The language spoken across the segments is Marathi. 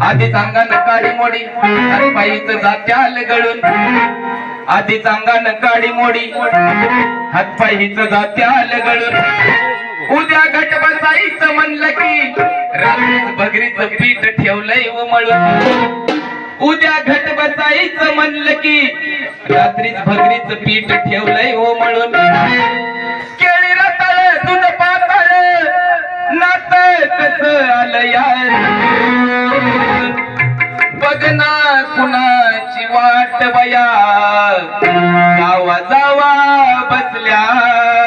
आधी अंगानं काळी मोडी. अरे बाईच जात्याल गळून. आधी अंगानं काळी मोडी. हातपायीच जात्याल गळून. उद्या घट बसायचं म्हणलं की रात्रीच भगरीच पीठ ठेवलंय उमळून. उद्या घट बसायचं म्हणलं की रात्रीच भगरीच पीठ ठेवलंय उमळून. केळी रताळ दूध पाताळ नात कस आलं यार. बघ ना कुणाची वाट बया. जावा जावा बसल्या.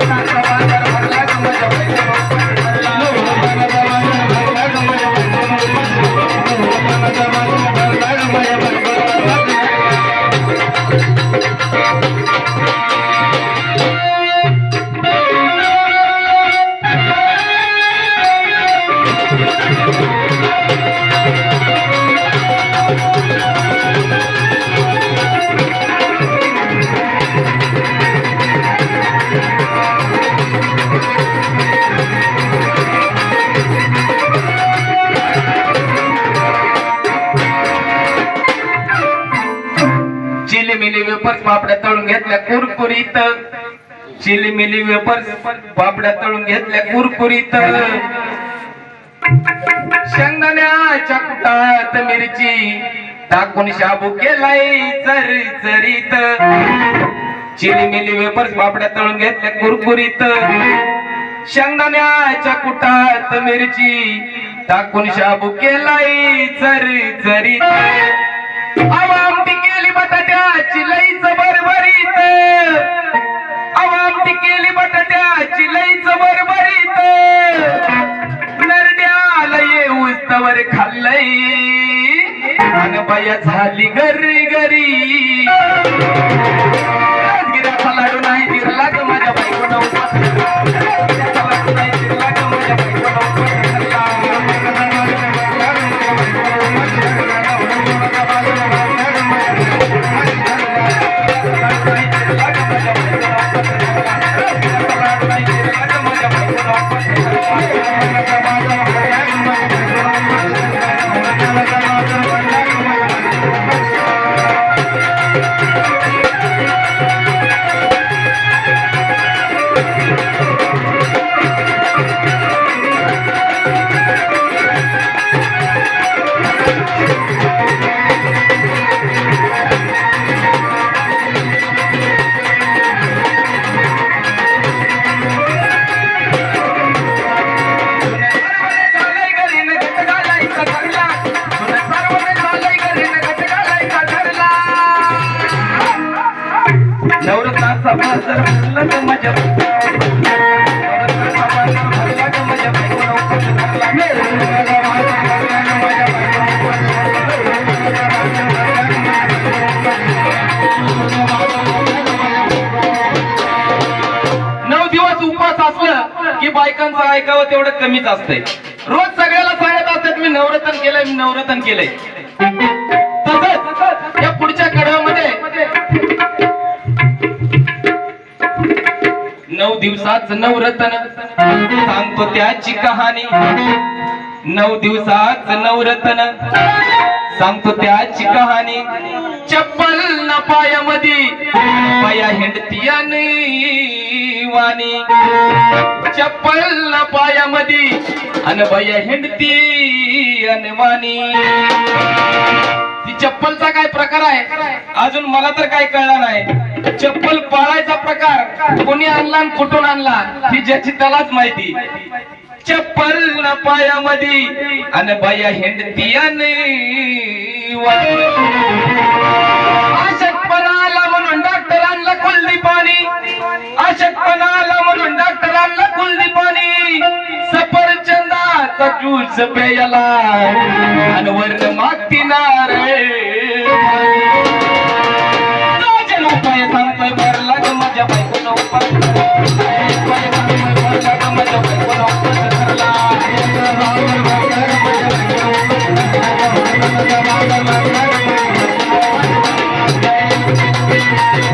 Thank you. चिलीमिली वेपर्स पापड्या तळून घेतल्या कुरकुरीत. चिलीमिली वेपर्स पापड्या तळून घेतल्या कुरकुरीत. शेंगदाण्याच्या कुटात मिरची टाकून शाबू केलाय चरचरीत चिलीमिली वेपर्स पापड्या तळून घेतल्या कुरकुरीत. शेंगदाण्याच्या कुटात मिरची टाकून शाबू केलाय चरचरीत आवामटी केली बटाट्याची लईच बरबरीत आवामती केली बटाट्याची लईच बरबरीत नरड्याला येऊ तवर खाल्लय. अन बाया झाली गरी गरी राजगिऱ्याचा लाडू नाही. नवरत्नाचा बाजार भरला ग माझ्या बाजार भरला ग माझ्या नऊ दिवस उपास असलं की बायकांचं ऐकावं तेवढं कमीच असतंय. रोज सगळ्याला सांगत असतात मी नवरत्न केलंय मी नवरत्न केलंय. दिवसाच नवरत्न. सांगतो त्याची कहाणी. नऊ दिवसाच नवरत्न. सांगतो त्याची कहाणी. चप्पल न पायामध्ये पाया हिंडती आणि वाणी. चप्पल न पायामध्ये अन बाया हिंडती अनवाणी ती चप्पलचा काय प्रकार आहे? अजून मला तर काय कळलं नाही चप्पल पाळायचा प्रकार कोणी आणला कुठून आणला ही ज्याची त्यालाच माहिती. चप्पल न पायामध्ये. अन बाया हिंडती अशक्तपणाला म्हणून डॉक्टरांना कुलदी पाणी अशक्तपणाला म्हणून डॉक्टरांना कुलदी पाणी सफरचंदाचा ज्यूस प्यायला. आणि वर्ण मागती नारळ राजन उपाय सांगतोय Thank you.